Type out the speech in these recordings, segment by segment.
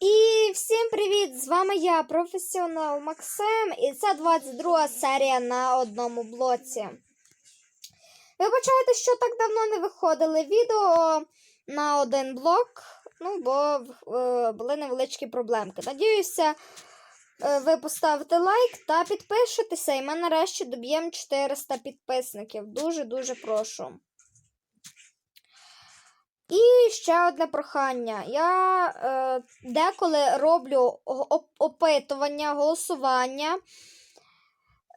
І всім привіт! З вами я, професіонал Максим, і це 22 серія на одному блоці. Вибачайте, що так давно не виходили відео на один блок, ну, бо е, були невеличкі проблемки. Надіюся, е, ви поставите лайк та підпишетеся, і ми нарешті доб'ємо 400 підписників. Дуже-дуже прошу. І ще одне прохання. Я е, деколи роблю опитування, голосування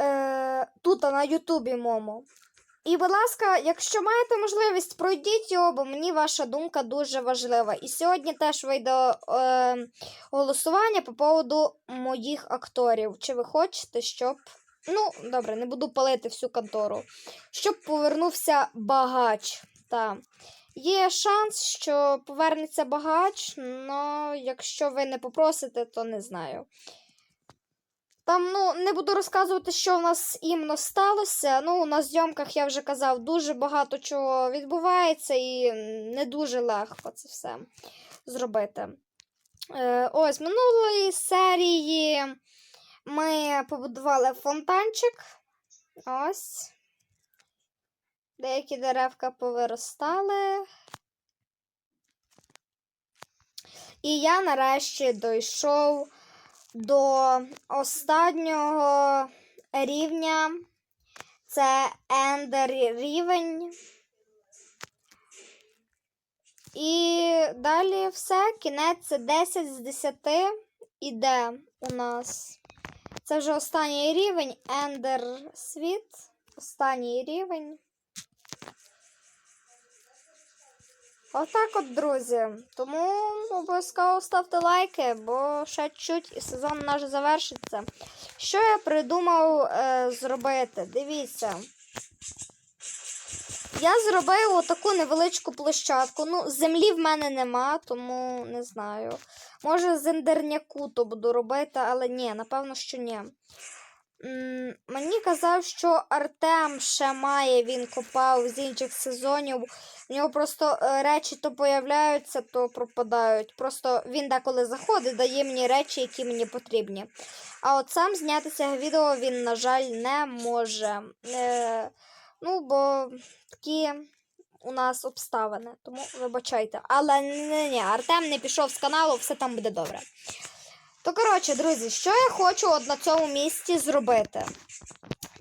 е, тут на Ютубі моєму. І, будь ласка, якщо маєте можливість, пройдіть його, бо мені ваша думка дуже важлива. І сьогодні теж вийде е, голосування по поводу моїх акторів. Чи ви хочете, щоб. Ну, добре, не буду палити всю контору. Щоб повернувся багач. Та. Є шанс, що повернеться багач, але якщо ви не попросите, то не знаю. Там, ну, не буду розказувати, що в нас іменно сталося. Ну, на зйомках я вже казав, дуже багато чого відбувається, і не дуже легко це все зробити. Е, ось, минулої серії ми побудували фонтанчик. Ось. Деякі деревка повиростали. І я нарешті дійшов до останнього рівня. Це ендер рівень. І далі все. Кінець це 10 з 10 іде у нас. Це вже останній рівень. Ендер світ. Останній рівень. Отак от, друзі. Тому обов'язково ставте лайки, бо ще чуть і сезон наш завершиться. Що я придумав е, зробити? Дивіться. Я зробив отаку невеличку площадку. Ну, землі в мене нема, тому не знаю. Може, з ендерняку то буду робити, але ні, напевно, що ні. Мені казав, що Артем ще має, він копав з інших сезонів. У нього просто е, речі то появляються, то пропадають. Просто він деколи заходить, дає мені речі, які мені потрібні. А от сам знятися відео він, на жаль, не може. Е, ну, бо такі у нас обставини, тому вибачайте. Але ні, ні, Артем не пішов з каналу, все там буде добре. То, коротше, друзі, що я хочу от на цьому місці зробити?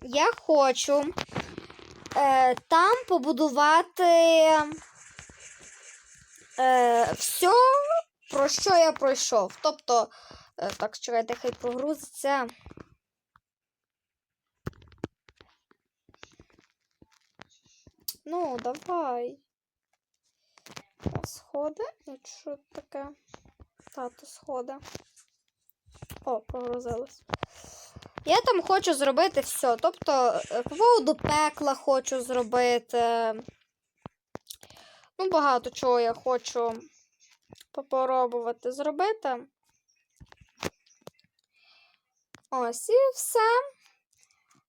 Я хочу е, там побудувати е, все, про що я пройшов. Тобто, е, так, чекайте, хай прогрузиться. Ну, давай. Сходи? Якщо таке. Тато сходи. О, погрузилось. Я там хочу зробити все. Тобто, е, по поводу пекла хочу зробити. Ну, багато чого я хочу попробувати зробити. Ось і все.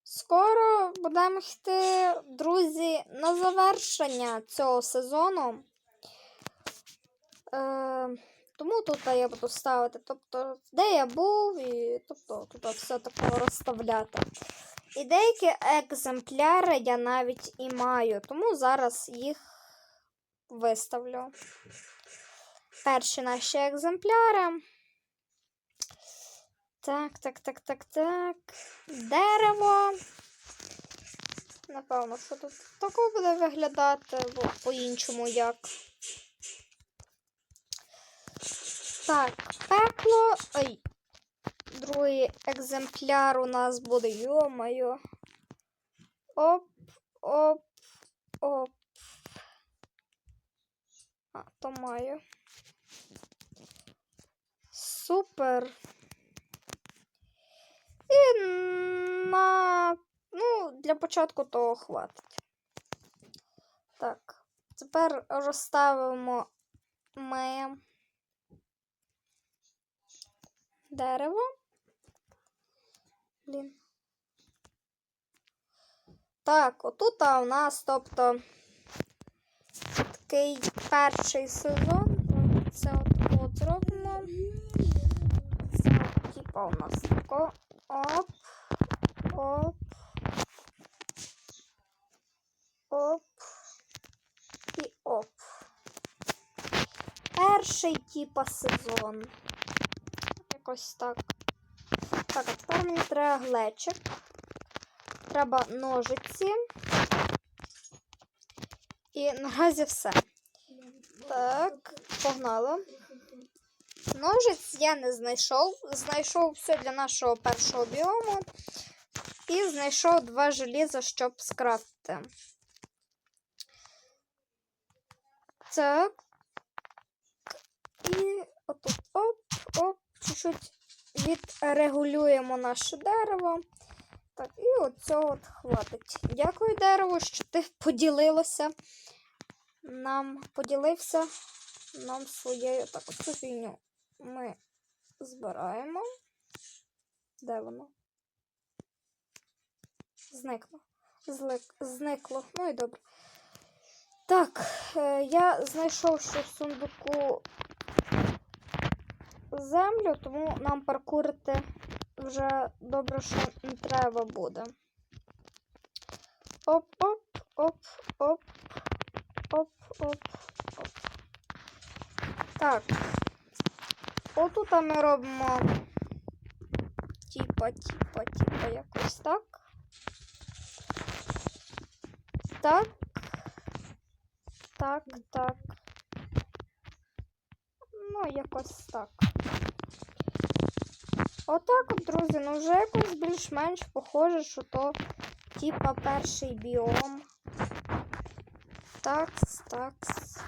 Скоро будемо йти, друзі, на завершення цього сезону. Е, тому тут я буду ставити, тобто, де я був, і тобто тут все таке розставляти. І деякі екземпляри я навіть і маю, тому зараз їх виставлю. Перші наші екземпляри. Так, так, так, так, так. Дерево. Напевно, що тут тако буде виглядати, бо по-іншому як. Так, пекло. Ой. Другий екземпляр у нас буде. Йо-моє. Оп, оп, оп. А, то маю. Супер. І на. Ну, для початку того хватить. Так, тепер розставимо ми дерево. Блін. Так, отут у нас, тобто, такий перший сезон. Це от, от зробимо. тако у нас тако. Оп. Оп. Оп. І оп. Перший типа сезон. Якось так. Так, а тепер мені треба глечик. Треба ножиці. І наразі все. Так, погнало. Ножиць я не знайшов. Знайшов все для нашого першого біому. І знайшов два желіза, щоб скрафтити. Так. І отут оп, оп, чуть-чуть відрегулюємо наше дерево. Так, і оцього от хватить. Дякую, дерево, що ти поділилося. Нам поділився нам своєю. Так, оцю фігню ми збираємо. Де воно? Зникло. Злик, зникло. Ну і добре. Так, е, я знайшов ще в сундуку землю, тому нам паркурити вже добре, що не треба буде. Оп-оп, оп, оп, оп, оп, оп. Так. Отут ми робимо типа, типа, типа, якось так. Так. Так, так. Ну, якось так. Отак от, друзі, ну вже якось більш-менш похоже, що то типа перший біом. Такс, такс.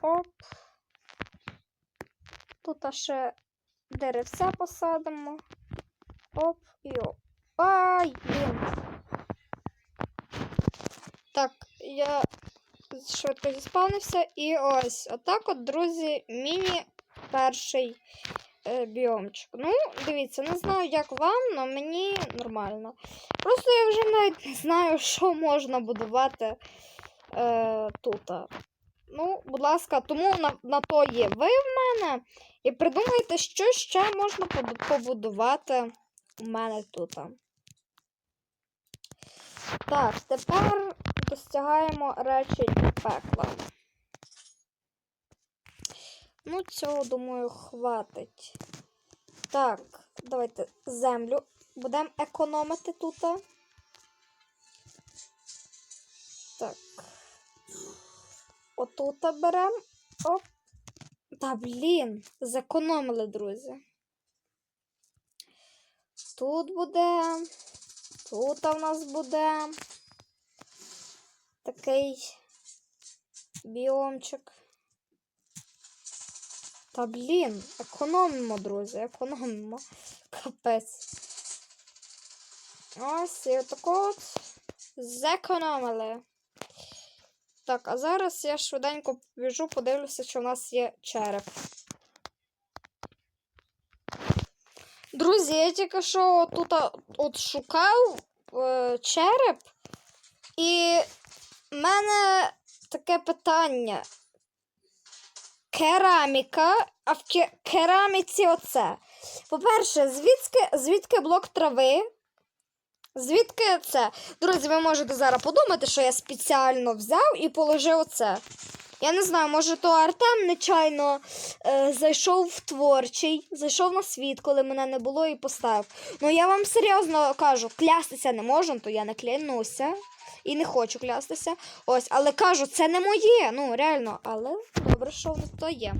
Оп. Тут ще деревця посадимо. Оп і оп. Ай, блін. Так, я швидко зіспавнився. І ось, отак от, друзі, міні перший е, біомчик. Ну, дивіться, не знаю, як вам, але мені нормально. Просто я вже навіть не знаю, що можна будувати е, тут. Ну, будь ласка, тому на, на то є ви в мене. І придумайте, що ще можна побудувати у мене тут. Так, тепер достягаємо речі пекла. Ну, цього, думаю, хватить. Так, давайте землю будемо економити тут. Так. Отут беремо. Оп. Та блін, зекономили, друзі. Тут буде. Тут в нас буде такий біомчик. Та блін, економимо, друзі, економимо. Капець. Ось і отако от зекономили. Так, а зараз я швиденько побіжу, подивлюся, чи у нас є череп. Друзі, я тільки що тут от шукав е, череп, і в мене таке питання. Кераміка, а в кераміці оце. По-перше, звідки, звідки блок трави? Звідки це? Друзі, ви можете зараз подумати, що я спеціально взяв і положив оце. Я не знаю, може, то Артем нечайно е, зайшов в творчий, зайшов на світ, коли мене не було, і поставив. Ну я вам серйозно кажу, клястися не можу, то я не клянуся. І не хочу клястися. Ось, але кажу, це не моє. Ну, реально, але добре, що то є.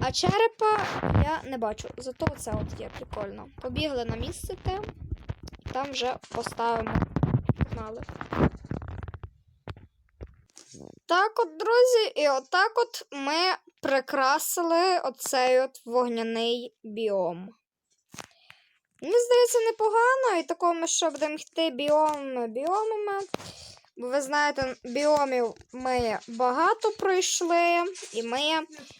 А черепа я не бачу. Зато це от є прикольно. Побігли на місце те, там вже поставимо. Погнали. Так от, друзі, і отак от ми прикрасили оцей от вогняний біом. Мені здається, непогано, і такого ми ще будемо йти біом біомами. Бо ви знаєте, біомів ми багато пройшли, і ми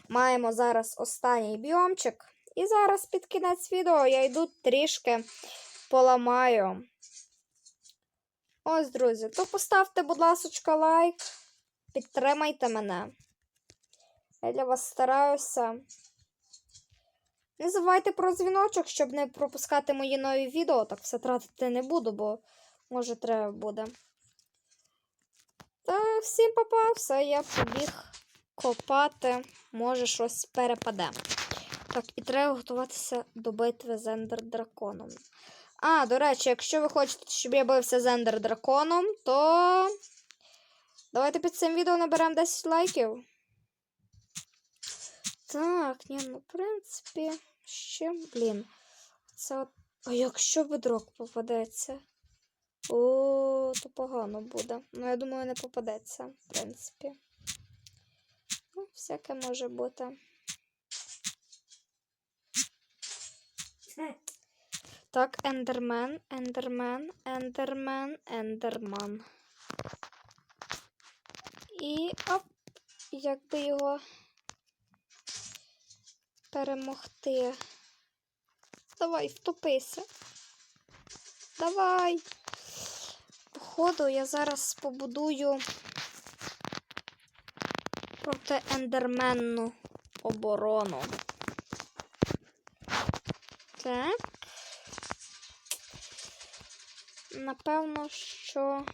маємо зараз останній біомчик. І зараз під кінець відео я йду трішки поламаю. Ось, друзі, то поставте, будь ласка, лайк. Підтримайте мене. Я для вас стараюся. Не забувайте про дзвіночок, щоб не пропускати мої нові відео. Так все тратити не буду, бо може треба буде. Та всім папа, все, я побіг копати, може щось перепаде. Так, і треба готуватися до битви з Ендер Драконом. А, до речі, якщо ви хочете, щоб я бився з Ендер Драконом, то давайте під цим відео наберемо 10 лайків. Так, ні, ну, в принципі, ще, блін. Це от... А якщо бедрок попадеться? О, то погано буде. Ну, я думаю, не попадеться, в принципі. Ну, всяке може бути. Так, ендермен, ендермен, ендермен, ендерман. І оп, як би його перемогти. Давай, втопися. Давай. Походу, я зараз побудую проти ендерменну оборону. Так. Напевно, що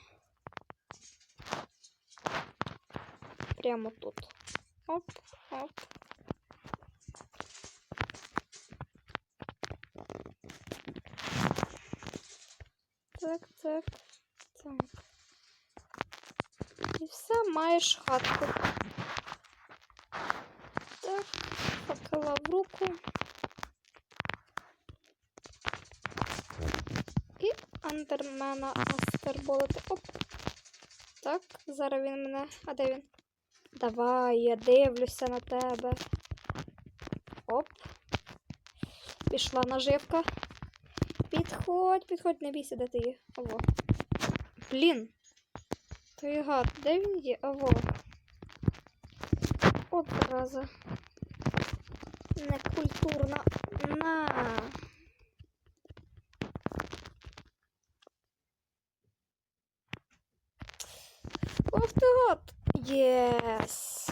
прямо тут. Оп, оп. Так, так, так. І все, маєш хатку. Так, факела в руку. І андермена астерболити. Оп. Так, зараз він мене. А де він? Давай, я дивлюся на тебе. Оп. Пішла наживка. Підходь, підходь, не бійся, де ти є. Ого. Блін. Той гад, де він є? Ого. От зараза. Некультурна. На. Ох ти гад. Єс.